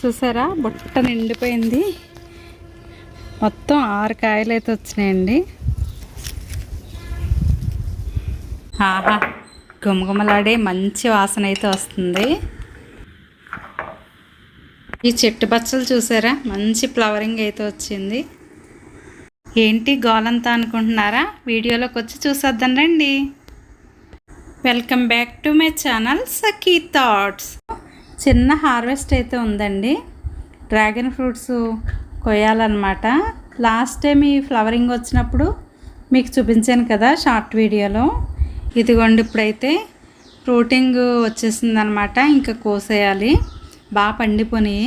చూసారా? బుట్ట నిండిపోయింది. మొత్తం ఆరు కాయలు అయితే వచ్చినాయండి. ఆహా గుమగుమలాడే మంచి వాసన అయితే వస్తుంది. ఈ చెట్టు బచ్చలు చూసారా? మంచి ఫ్లవరింగ్ అయితే వచ్చింది. ఏంటి గోలంతా అనుకుంటున్నారా? వీడియోలోకి వచ్చి చూసేద్దాం రండి. Welcome back to my channel Sakhi thoughts. చిన్న హార్వెస్ట్ అయితే ఉందండి. డ్రాగన్ ఫ్రూట్స్ కొయ్యాలన్నమాట. లాస్ట్ టైం ఈ ఫ్లవరింగ్ వచ్చినప్పుడు మీకు చూపించాను కదా షార్ట్ వీడియోలో. ఇదిగోండి ఇప్పుడైతే ఫ్రూటింగ్ వచ్చేసిందనమాట ఇంకా కోసేయాలి. బాగా పండిపోయి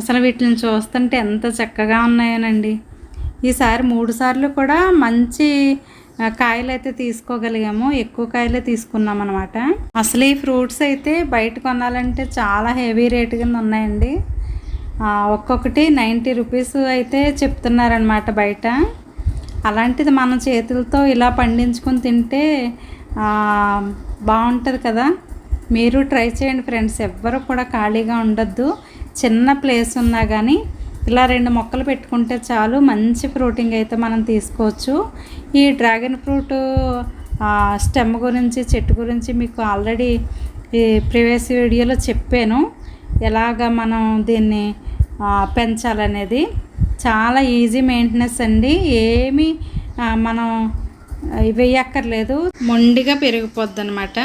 అసలు వీటిని చూస్తుంటే ఎంత చక్కగా ఉన్నాయోనండి. ఈసారి మూడు సార్లు కూడా మంచి కాయలు అయితే తీసుకోగలిగాము. ఎక్కువ కాయలే తీసుకున్నాం అనమాట అసలు ఈ ఫ్రూట్స్ అయితే బయట కొనాలంటే చాలా హెవీ రేట్ కింద ఉన్నాయండి. ఒక్కొక్కటి నైంటీ రూపీస్ అయితే చెప్తున్నారనమాట బయట. అలాంటిది మన చేతులతో ఇలా పండించుకొని తింటే బాగుంటుంది కదా. మీరు ట్రై చేయండి ఫ్రెండ్స్. ఎవ్వరు కూడా ఖాళీగా ఉండొద్దు. చిన్న ప్లేస్ ఉన్నా కానీ ఇలా రెండు మొక్కలు పెట్టుకుంటే చాలు మంచి ఫ్రూటింగ్ అయితే మనం తీసుకోవచ్చు. ఈ డ్రాగన్ ఫ్రూట్ స్టెమ్ గురించి చెట్టు గురించి మీకు ఆల్రెడీ ఈ ప్రీవియస్ వీడియోలో చెప్పాను. ఎలాగ మనం దీన్ని పెంచాలనేది. చాలా ఈజీ మెయింటెనెన్స్ అండి. ఏమీ మనం వేయక్కర్లేదు మొండిగా పెరిగిపోద్ది అనమాట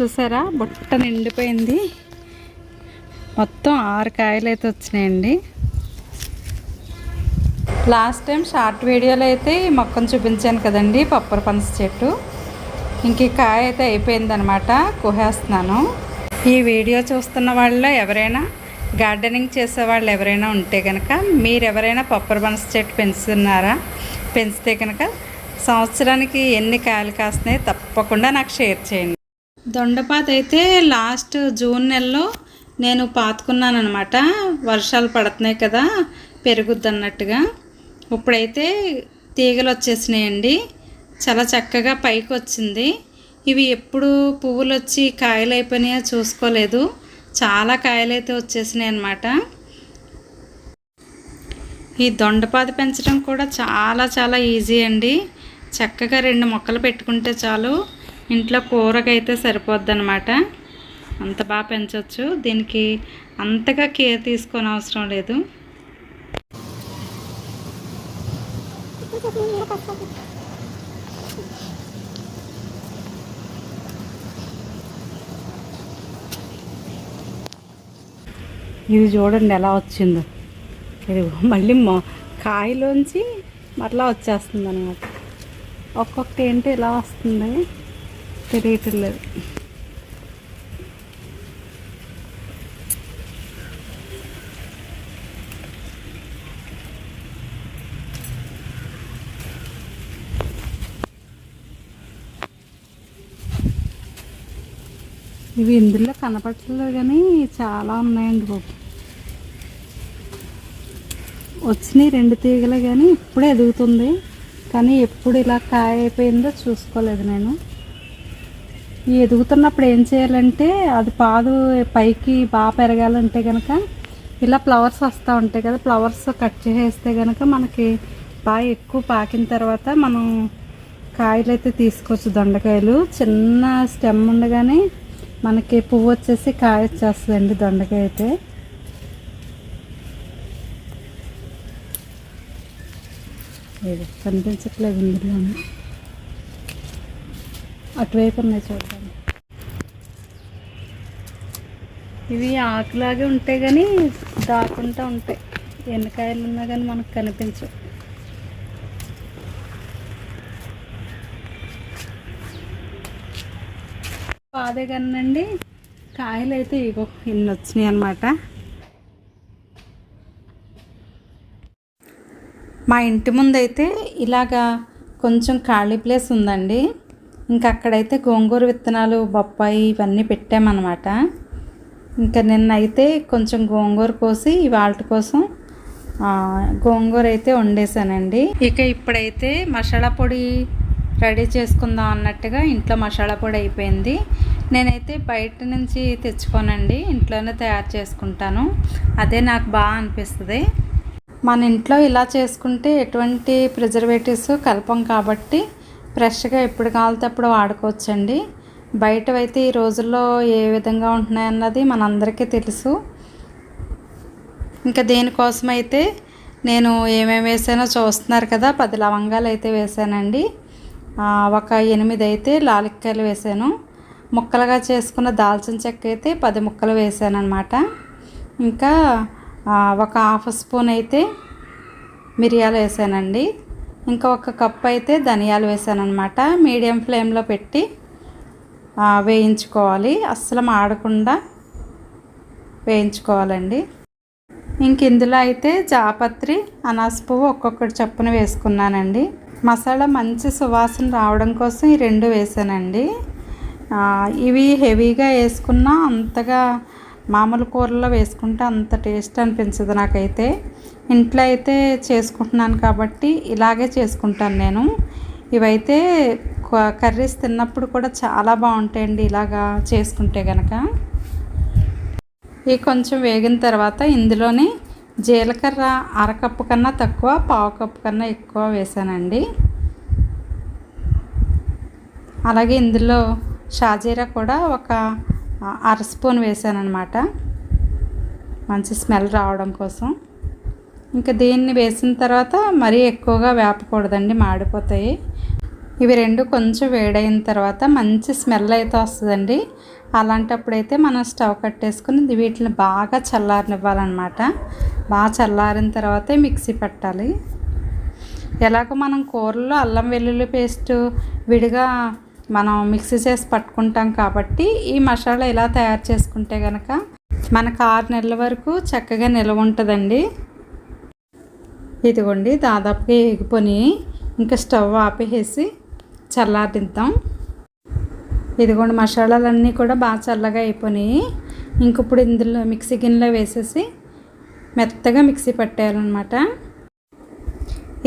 చూసారా? బుట్ట నిండిపోయింది. మొత్తం ఆరు కాయలు అయితే వచ్చినాయండి. లాస్ట్ టైం షార్ట్ వీడియోలో అయితే ఈ మొక్కను చూపించాను కదండి పప్పర పనస చెట్టు. ఇంక కాయ అయితే అయిపోయిందనమాట కుహేస్తున్నాను ఈ వీడియో చూస్తున్న వాళ్ళు ఎవరైనా గార్డెనింగ్ చేసే వాళ్ళు ఎవరైనా ఉంటే కనుక మీరు ఎవరైనా పప్పర పనస చెట్టు పెంచుతున్నారా? పెంచితే కనుక సంవత్సరానికి ఎన్ని కాయలు కాస్తున్నాయి తప్పకుండా నాకు షేర్ చేయండి. దొండపాత అయితే లాస్ట్ జూన్ నెలలో నేను పాతుకున్నాను అనమాట వర్షాలు పడుతున్నాయి కదా పెరుగుద్ది అన్నట్టుగా. ఇప్పుడైతే తీగలు వచ్చేసినాయండి చాలా చక్కగా పైకి వచ్చింది ఇవి ఎప్పుడు పువ్వులు వచ్చి కాయలు అయిపోయినాయో చూసుకోలేదు. చాలా కాయలు అయితే వచ్చేసినాయి అనమాట ఈ దొండపాది పెంచడం కూడా చాలా చాలా ఈజీ అండి. చక్కగా రెండు మొక్కలు పెట్టుకుంటే చాలు. ఇంట్లో కూరకైతే సరిపోద్ది అనమాట అంత బాగా పెంచవచ్చు దీనికి అంతగా కేర్ తీసుకొని అవసరం లేదు. ఇది చూడండి ఎలా వచ్చిందో. ఇది మళ్ళీ మొ కాయలోంచి మరలా వచ్చేస్తుంది అనమాట ఒక్కొక్కటి ఏంటి ఇలా వస్తుంది? తెలియట్లేదు. ఇవి ఇందులో కనపడలేదు కానీ చాలా ఉన్నాయండి బాబు. వచ్చినాయి రెండు తీగలే కానీ ఇప్పుడే ఎదుగుతుంది. కానీ ఎప్పుడు ఇలా కాయ అయిపోయిందో చూసుకోలేదు నేను. ఎదుగుతున్నప్పుడు ఏం చేయాలంటే అది పాదు పైకి బాగా పెరగాలంటే కనుక ఇలా ఫ్లవర్స్ వస్తూ ఉంటాయి కదా ఫ్లవర్స్ కట్ చేసేస్తే కనుక మనకి బాగా ఎక్కువ పాకిన తర్వాత మనం కాయలు అయితే తీసుకోవచ్చు దొండకాయలు. చిన్న స్టెమ్ ఉండగానే మనకి పువ్వు వచ్చేసి కాయ వచ్చేస్తుందండి దొండకాయ అయితే. కనిపించట్లేదు ఇందులోనే. అటువైపు ఉన్నాయి చూద్దాం. ఇవి ఆకులాగే ఉంటాయి కానీ దాక్కుంటూ ఉంటాయి. ఎన్నికాయలు ఉన్నా కానీ మనకు కనిపించవు. బాధే కానండి. కాయలు అయితే ఇగో ఇన్ని వచ్చినాయి అన్నమాట. మా ఇంటి ముందైతే ఇలాగా కొంచెం ఖాళీ ప్లేస్ ఉందండి. ఇంకా అక్కడైతే గోంగూర విత్తనాలు బొప్పాయి ఇవన్నీ పెట్టామన్నమాట. ఇంకా నిన్నైతే కొంచెం గోంగూర కోసి ఇవాళ కోసం గోంగూర అయితే వండేసానండి. ఇక ఇప్పుడైతే మసాలా పొడి రెడీ చేసుకుందాం అన్నట్టుగా ఇంట్లో మసాలా పొడి అయిపోయింది. నేనైతే బయట నుంచి తెచ్చుకోనండి ఇంట్లోనే తయారు చేసుకుంటాను. అదే నాకు బాగా అనిపిస్తుంది. మన ఇంట్లో ఇలా చేసుకుంటే ఎటువంటి ప్రిజర్వేటివ్స్ కలపం కాబట్టి ఫ్రెష్గా ఎప్పుడు కావాలితే అప్పుడు వాడుకోవచ్చండి. బయటవైతే ఈ రోజుల్లో ఏ విధంగా ఉంటున్నాయన్నది మనందరికీ తెలుసు. ఇంకా దేనికోసం అయితే నేను ఏమేమి వేసానో చూస్తున్నారు కదా పది లవంగాలు అయితే వేసానండి. ఒక ఎనిమిది అయితే లాలిక్కాయలు వేసాను. ముక్కలుగా చేసుకున్న దాల్చిన చెక్క అయితే పది ముక్కలు వేసాను ఇంకా ఒక హాఫ్ స్పూన్ అయితే మిరియాలు వేసానండి. ఇంకా ఒక కప్ అయితే ధనియాలు వేసాను అనమాట మీడియం ఫ్లేమ్లో పెట్టి వేయించుకోవాలి. అస్సలు మాడకుండా వేయించుకోవాలండి. ఇంక ఇందులో అయితే జాపత్రి అనాస పువ్వు ఒక్కొక్కటి చప్పున వేసుకున్నానండి. మసాలా మంచి సువాసన రావడం కోసం ఈ రెండు వేసానండి. ఇవి హెవీగా వేసుకున్నా అంతగా మామూలు కూరల్లో వేసుకుంటే అంత టేస్ట్ అనిపించదు నాకైతే. ఇంట్లో అయితే చేసుకుంటున్నాను కాబట్టి ఇలాగే చేసుకుంటాను నేను. ఇవైతే కర్రీస్ తిన్నప్పుడు కూడా చాలా బాగుంటాయండి ఇలాగా చేసుకుంటే కనుక ఇవి కొంచెం వేగిన తర్వాత ఇందులోనే జీలకర్ర అరకప్పు కన్నా తక్కువ పావు కప్పు కన్నా ఎక్కువ వేసానండి. అలాగే ఇందులో షాజీరా కూడా ఒక అర స్పూన్ వేసానమాట మంచి స్మెల్ రావడం కోసం. ఇంకా దీన్ని వేసిన తర్వాత మరీ ఎక్కువగా వేపకూడదండి మాడిపోతాయి. ఇవి రెండు కొంచెం వేడైన తర్వాత మంచి స్మెల్ అయితే వస్తుందండి. అలాంటప్పుడైతే మనం స్టవ్ కట్టేసుకుని వీటిని బాగా చల్లారనివ్వాలన్నమాట. బాగా చల్లారిన తర్వాతే మిక్సీ పెట్టాలి. ఎలాగో మనం కూరల్లో అల్లం వెల్లుల్లి పేస్ట్ విడిగా మనం మిక్సీ చేసి పట్టుకుంటాం కాబట్టి ఈ మసాలా ఇలా తయారు చేసుకుంటే కనుక మనకు ఆరు నెలల వరకు చక్కగా నిల్వ ఉంటుందండి. ఇదిగోండి దాదాపుగా ఎగిపోయి ఇంకా స్టవ్ ఆపేసి చల్లారిద్దాం ఇదిగోండి మసాలాలన్నీ కూడా బాగా చల్లగా అయిపోయినాయి ఇంకప్పుడు ఇందులో మిక్సీ గిన్నెలో వేసేసి మెత్తగా మిక్సీ పట్టేయాలన్నమాట.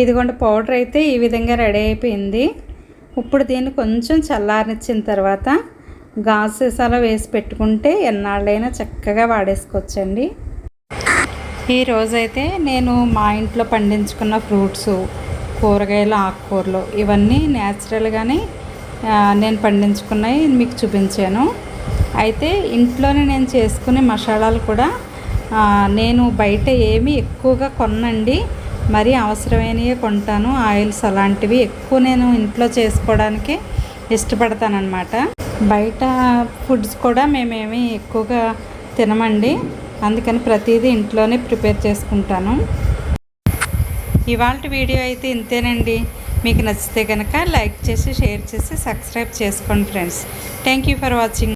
ఇదిగోండి పౌడర్ అయితే ఈ విధంగా రెడీ అయిపోయింది. ఇప్పుడు దీన్ని కొంచెం చల్లారనిచ్చిన తర్వాత గాజు సీసాలో వేసి పెట్టుకుంటే ఎన్నాళ్ళైనా చక్కగా వాడేసుకోవచ్చండి. ఈరోజైతే నేను మా ఇంట్లో పండించుకున్న ఫ్రూట్స్ కూరగాయలు ఆకుకూరలు ఇవన్నీ న్యాచురల్గానే నేను పండించుకున్నవి మీకు చూపించాను. అయితే ఇంట్లోనే నేను చేసుకునే మసాలాలు కూడా నేను బయట ఏమి ఎక్కువగా కొనండి మరి అవసరమైనవి కొంటాను. ఆయిల్స్ అలాంటివి ఎక్కువ నేను ఇంట్లో చేసుకోవడానికి ఇష్టపడతానమాట బయట ఫుడ్స్ కూడా మేమేమి ఎక్కువగా తినమండి. అందుకని ప్రతిదీ ఇంట్లోనే ప్రిపేర్ చేసుకుంటాను. ఇవాళ వీడియో అయితే ఇంతేనండి. మీకు నచ్చితే కనుక లైక్ చేసి షేర్ చేసి సబ్స్క్రైబ్ చేసుకోండి friends. Thank you for watching.